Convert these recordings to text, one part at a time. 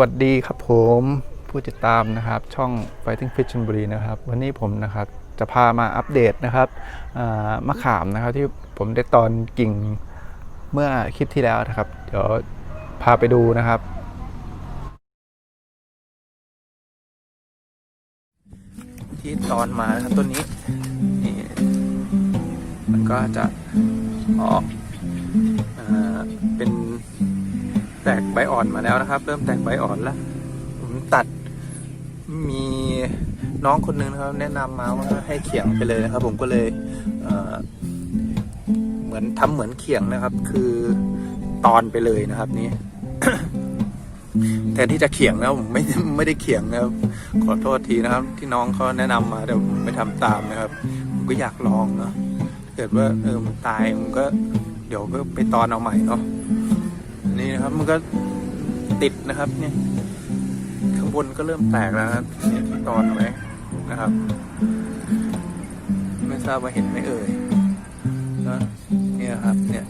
วัสดีครับผมผู้ติดตามนะครับช่อง Fighting Fish ชลบุรีนะครับ วันนี้ผมนะครับจะพามาอัปเดตนะครับมะขามนะครับที่ผมได้ตอนกิ่งเมื่อคลิปที่แล้วนะครับ เดี๋ยวพาไปดูนะครับที่ตอนมานะครับต้นนี้นี่มันก็จะออกเป็น แตกใบอ่อนมาแล้วนะครับ เริ่มแตกใบอ่อนแล้ว ผมตัดมีน้องคนหนึงนะครับ แนะนำมาว่าให้เขียงไปเลยนะครับ ผมก็เลยเเหมือนทำเหมือนเขียงนะครับ คือตอนไปเลยนะครับนี่แทนที่จะเขียงนะผมไม่ไม่ได้เขียงนะครับ ขอโทษทีนะครับ ที่น้องเขาแนะนำมาแต่ผมไม่ทำตามนะครับ ผมก็อยากลองเนาะเกิดว่าเออมันตายมันก็ เดี๋ยวก็ไปตอนเอาใหม่เนาะ นี่นะครับ มันก็ติดนะครับ เนี่ย ข้างบนก็เริ่มแตกแล้วนะครับเนี่ยที่ตอนไว้นะครับ ไม่ทราบว่าเห็นไหมเอ่ยนะเนี่ยครับ เนี่ย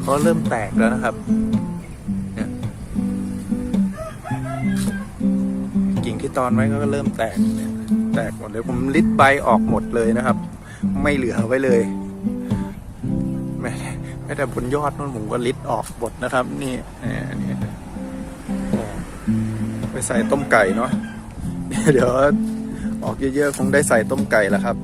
เขาเริ่มแตกแล้วนะครับเนี่ยกิ่งที่ตอนไว้ก็เริ่มแตก แตกหมดเลยผมลิดใบออกหมดเลยนะครับ ไม่เหลือไว้เลย แม้แม้แต่บนยอดนู่นผมก็ลิดออกหมดนะครับ นี่นี่ไปใส่ต้มไก่เนาะเดี๋ยวออกเยอะๆคงได้ใส่ต้มไก่แล้วครับ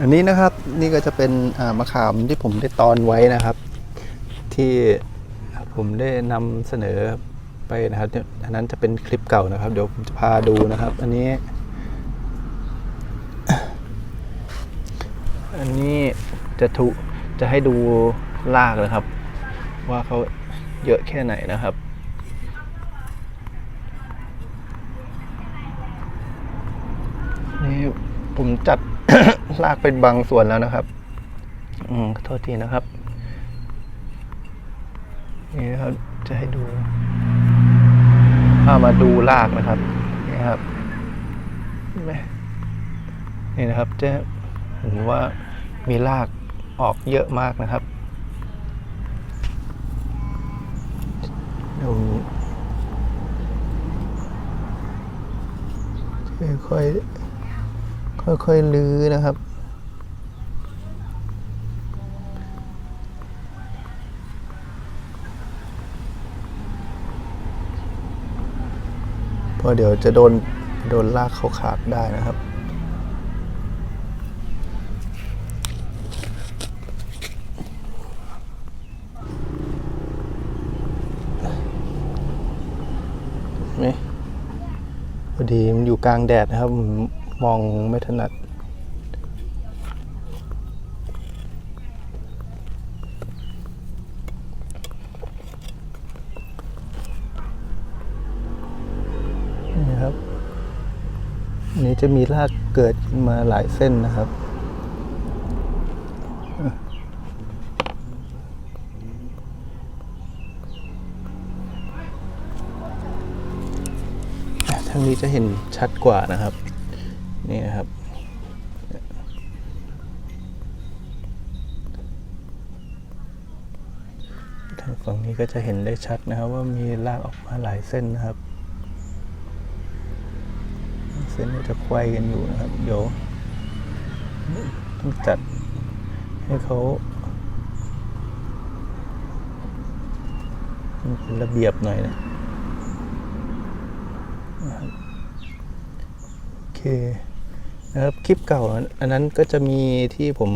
อันนี้นะครับนี่ก็จะเป็นมะขามที่ผมได้ตอนไว้นะครับ ที่ผมได้นำเสนอไปนะครับอันนั้นจะเป็นคลิปเก่านะครับ เดี๋ยวผมจะพาดูนะครับ อันนี้ อันนี้จะถูจะให้ดูลากนะครับ ว่าเขาเยอะแค่ไหนนะครับนี่ผมจัดลากเป็นบางส่วนแล้วนะครับ อืมขอโทษทีนะครับนี่นะครับจะให้ดูพามาดูลากนะครับนี่ครับเห็นไหมนี่นะครับจะ เห็นว่ามีลากออกเยอะมากนะครับดูค่อยๆค่อยๆลื้อนะครับ เพราะเดี๋ยวจะโดนโดนลากเขาขาดได้นะครับ ไหมพอดีมันอยู่กลางแดดนะครับ มองไม่ถนัดนี่ครับนนี้จะมีรากเกิดขึ้นมาหลายเส้นนะครับ ทางนี้จะเห็นชัดกว่านะครับ นี่นะครับ ทางฝั่งนี้ก็จะเห็นได้ชัดนะครับ ว่ามีรากออกมาหลายเส้นนะครับ เส้นก็จะไขว้กันอยู่นะครับ เดี๋ยวต้องจัดให้เขาเป็นระเบียบหน่อยนะ โอเคนะครับคลิปเก่าอันนั้นก็จะมีที่ผม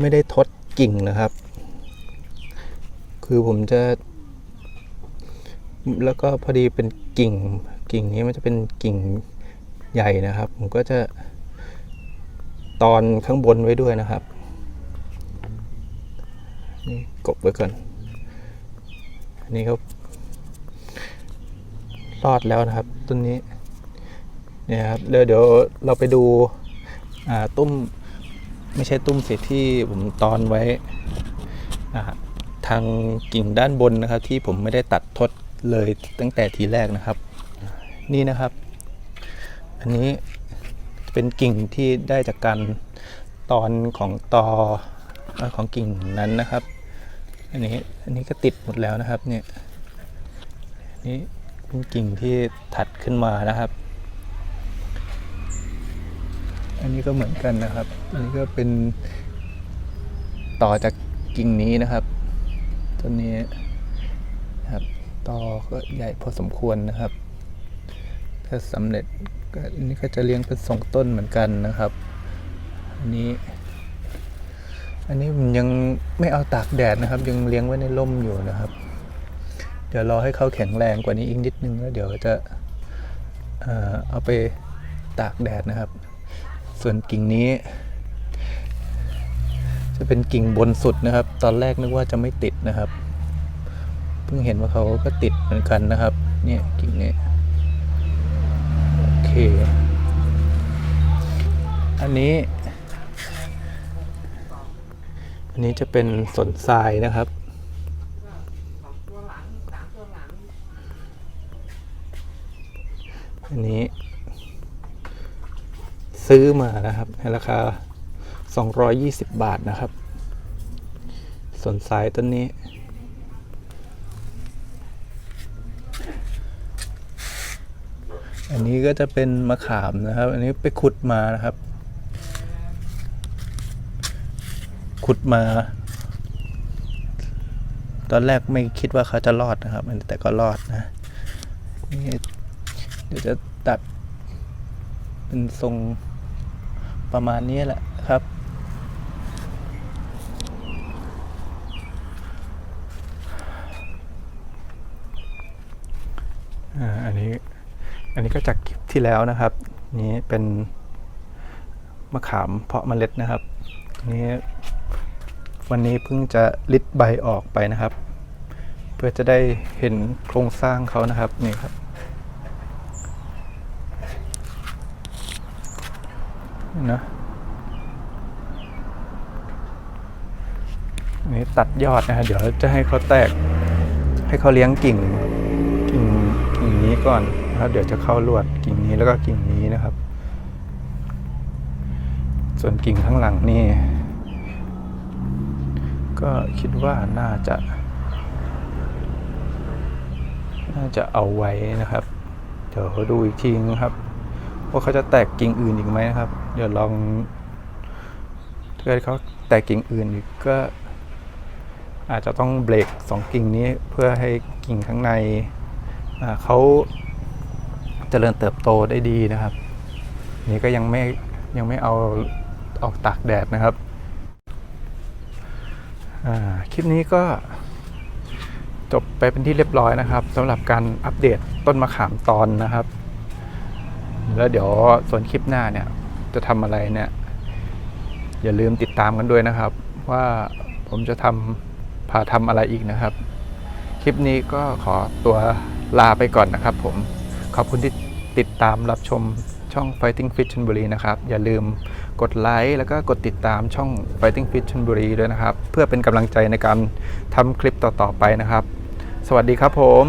ไม่ได้ทดกิ่งนะครับ คือผมจะ แล้วก็พอดีเป็นกิ่ง กิ่งนี้มันจะเป็นกิ่งใหญ่นะครับ ผมก็จะตอนข้างบนไว้ด้วยนะครับ นี่กบไว้ก่อน นนี้ก็รอดแล้วนะครับต้นนี้เนี่ยครับเดี๋ยวเดี๋ยวเราไปดูตุ้มไม่ใช่ตุ้มเสิที่ผมตอนไว้ทางกิ่งด้านบนนะครับ ที่ผมไม่ได้ตัดทดเลยตั้งแต่ทีแรกนะครับ นี่นะครับ อันนี้เป็นกิ่งที่ได้จากการตอนของตอของกิ่งนั้นนะครับ อันนี้อันนี้ก็ติดหมดแล้วนะครับเนี่ยนนี่เป็นกิ่งที่ถัดขึ้นมานะครับ อันนี้ก็เหมือนกันนะครับ อันนี้ก็เป็นต่อจากกิ่งนี้นะครับต้นนี้นะครับต่อก็ใหญ่พอสมควรนะครับ ถ้าสำเร็จก็อันนี้ก็จะเลี้ยงเป็นสองต้นเหมือนกันนะครับ อันนี้ อันนี้ผมยังไม่เอาตากแดดนะครับ ยังเลี้ยงไว้ในร่มอยู่นะครับ เดี๋ยวรอให้เขาแข็งแรงกว่านี้อีกนิดนึงแล้วเดี๋ยวจะเอ่อเอาไปตากแดดนะครับ ส่วนกิ่งนี้ จะเป็นกิ่งบนสุดนะครับ ตอนแรกนึกว่าจะไม่ติดนะครับ เพิ่งเห็นว่าเขาก็ติดเหมือนกันนะครับ เนี่ยกิ่งนี้โอเค อันนี้ อันนี้จะเป็นสนทรายนะครับ อันนี้ซื้อมานะครับ ในราคา 220 บาทนะครับส่วนสายต้นนี้ อันนี้ก็จะเป็นมะขามนะครับ อันนี้ไปขุดมานะครับ ขุดมา ตอนแรกไม่คิดว่าเขาจะรอดนะครับ แต่ก็รอดนะนเดี๋ยวจะตัดเป็นทรงประมาณนี้แหละครับอ่าอันนี้ อันนี้ก็จากคลิปที่แล้วนะครับ นี้เป็นมะขามเพาะเมล็ดนะครับ นี้ วันนี้เพิ่งจะลิดใบออกไปนะครับ เพื่อจะได้เห็นโครงสร้างเขานะครับนี่ครับ นะนนี้ตัดยอดนะฮะเดี๋ยวจะให้เขาแตก ให้เขาเลี้ยงกิ่งกิ่งกิ่งนี้ก่อนนะครับ เดี๋ยวจะเข้าลวดกิ่งนี้แล้วก็กิ่งนี้นะครับ ส่วนกิ่งข้างหลังนี่ ก็คิดว่าน่าจะ น่าจะเอาไว้นะครับ เดี๋ยวดูอีกทีนะครับ ว่าเขาจะแตกกิ่งอื่นอีกไหมนะครับ เดี๋ยวลองถ้าเกิดเขาแตกกิ่งอื่นอีกก็ อาจจะต้องเบรกสองกิ่งนี้เพื่อให้กิ่งข้างในเขาเจริญเติบโตได้ดีนะครับ นี่ก็ยังไม่ยังไม่เอาออกตากแดดนะครับ คลิปนี้ก็จบไปเป็นที่เรียบร้อยนะครับสำหรับการอัปเดตต้นมะขามตอนนะครับ แล้วเดี๋ยวส่วนคลิปหน้าเนี่ยจะทำอะไรเนี่ย อย่าลืมติดตามกันด้วยนะครับ ว่าผมจะทำพาทำอะไรอีกนะครับ คลิปนี้ก็ขอตัวลาไปก่อนนะครับ ผมขอบคุณที่ติดตามรับชมช่อง Fighting Fit ชลบุรีนะครับ อย่าลืม กดไลค์แล้วก็กดติดตามช่อง Fighting Fit ชลบุรีด้วยนะครับ เพื่อเป็นกำลังใจในการทำคลิปต่อๆไปนะครับ สวัสดีครับผม